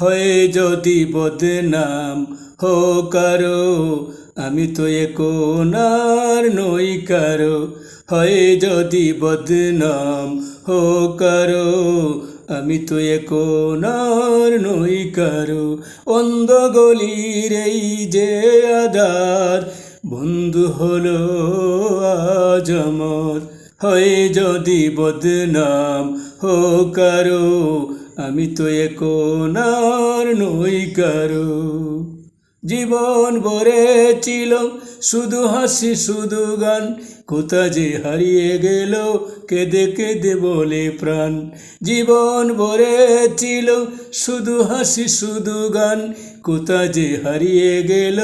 হয়ে যদি বদনাম, হো কারও, আমি তো এ কোনার নই কারও। হয়ে যদি বদনাম, হো কারও, আমি তো এ কোনার নই কারও। অন্ধ গলির এই যে আদার বন্ধু হলো আজ আমার। হয়ে যদি বদনাম, হো কারও আমি তো এ কোনার নই কারও। জীবন ছিল শুধু হাসি, শুধু গান। কোথা যে হারিয়ে গেল, কেঁদে কেঁদে বলে প্রাণ। জীবন ছিল শুধু হাসি, শুধু গান। কোথা যে হারিয়ে গেল,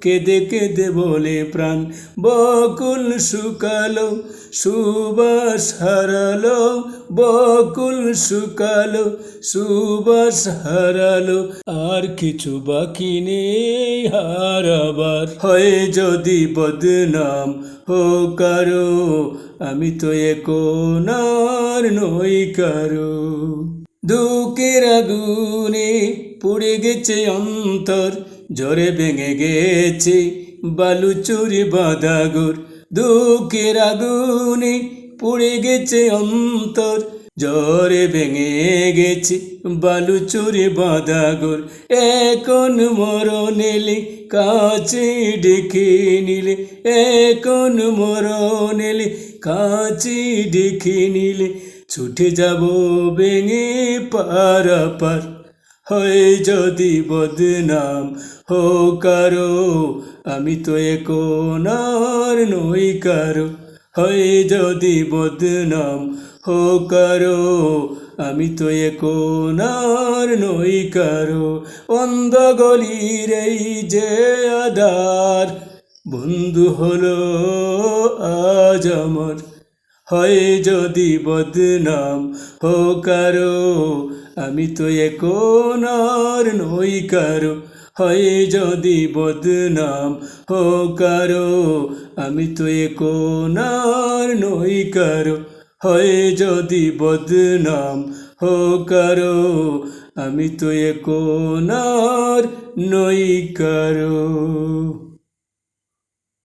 কেঁদে কেঁদে বলে প্রাণ। বকুল শুকালো, সুবাস হারালো, বকুল শুকালো, সুবাস হারালো। আর কিছু বাকি নেই হারাবার। হয় যদি বদনাম হো কারও, আমি তো এ কোনার নই কারও। দুঃখের আগুনে পুড়ে গেছে অন্তর জ্বরে ভেঙে গেছে বালু চুরি বাঁধাগর দুঃখের আগুনে পুড়ে গেছে অন্তর জ্বরে ভেঙে গেছে বালু চুরি বাঁধাগর এখন মরণ এলে কাছে ডেকে নিলে, এখন মরণ এলে কাছে ডেকে নিলে। ছুটে যাব ভেঙে পারাপার হয় যদি বদনাম হো কারও, আমি তো এ কোনার নই কারও। হয় যদি বদনাম হো কারও, আমি তো এ কোনার নই কারও। অন্ধ গলির এই যে আদার বন্ধু হলো আজ আমার। হয় যদি বদনাম হো কারও, আমি তো এ কোনার নই কারও। হয় যদি বদনাম হো কারও, আমি তো এ কোনার নই কারও। হয় যদি বদনাম হো কারও, আমি তো এ কোনার নই কারও।